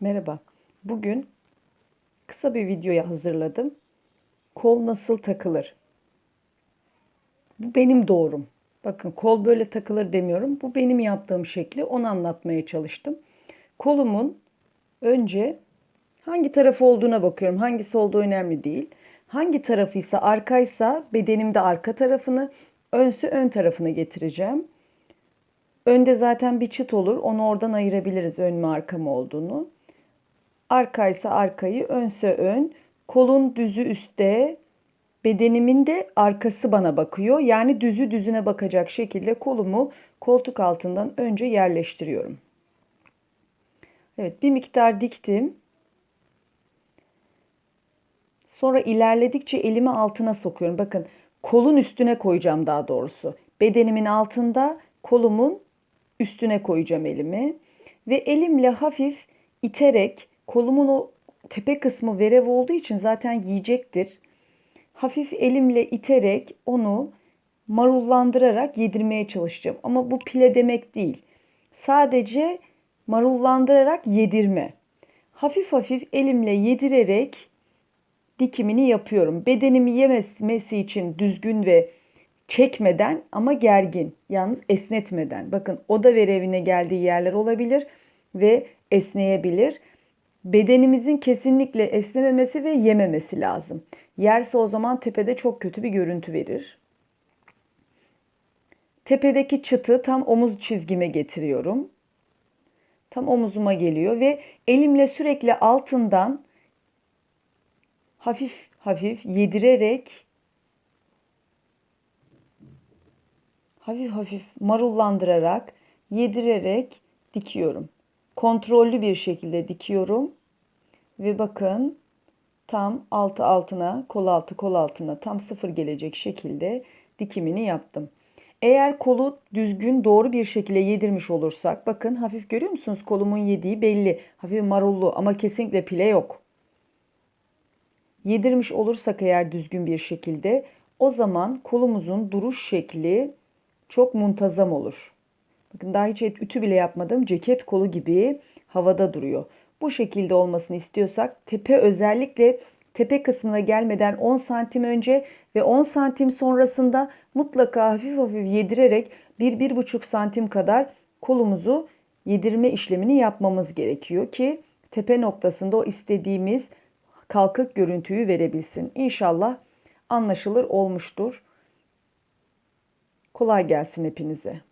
Merhaba. Bugün kısa bir video hazırladım. Kol nasıl takılır? Bu benim doğrum. Bakın kol böyle takılır demiyorum. Bu benim yaptığım şekli onu anlatmaya çalıştım. Kolumun önce hangi tarafı olduğuna bakıyorum. Hangisi olduğu önemli değil. Hangi tarafıysa arkaysa bedenimde arka tarafını, önse ön tarafını getireceğim. Önde zaten bir çıt olur. Onu oradan ayırabiliriz ön mü arka mı olduğunu. Arkaysa arkayı, önse ön. Kolun düzü üstte, bedenimin de arkası bana bakıyor. Yani düzü düzüne bakacak şekilde kolumu koltuk altından önce yerleştiriyorum. Evet, bir miktar diktim. Sonra ilerledikçe elimi altına sokuyorum. Bakın kolun üstüne koyacağım daha doğrusu. Bedenimin altında kolumun üstüne koyacağım elimi. Ve elimle hafif iterek kolumun o tepe kısmı verev olduğu için zaten yiyecektir. Hafif elimle iterek onu marullandırarak yedirmeye çalışacağım. Ama bu pile demek değil. Sadece marullandırarak yedirme. Hafif hafif elimle yedirerek dikimini yapıyorum. Bedenimi yemesi için düzgün ve çekmeden ama gergin. Yalnız esnetmeden. Bakın oda verevine geldiği yerler olabilir ve esneyebilir. Bedenimizin kesinlikle esnememesi ve yememesi lazım. Yerse o zaman tepede çok kötü bir görüntü verir. Tepedeki çıtı tam omuz çizgime getiriyorum. Tam omuzuma geliyor ve elimle sürekli altından hafif hafif yedirerek hafif hafif marullandırarak yedirerek dikiyorum. Kontrollü bir şekilde dikiyorum. Ve bakın tam altı altına, kol altı kol altına tam sıfır gelecek şekilde dikimini yaptım. Eğer kolu düzgün doğru bir şekilde yedirmiş olursak bakın hafif görüyor musunuz kolumun yediği belli. Hafif marullu ama kesinlikle pile yok. Yedirmiş olursak eğer düzgün bir şekilde o zaman kolumuzun duruş şekli çok muntazam olur. Bakın daha hiç ütü bile yapmadım. Ceket kolu gibi havada duruyor. Bu şekilde olmasını istiyorsak tepe özellikle tepe kısmına gelmeden 10 santim önce ve 10 santim sonrasında mutlaka hafif hafif yedirerek 1-1,5 santim kadar kolumuzu yedirme işlemini yapmamız gerekiyor ki tepe noktasında o istediğimiz kalkık görüntüyü verebilsin. İnşallah anlaşılır olmuştur. Kolay gelsin hepinize.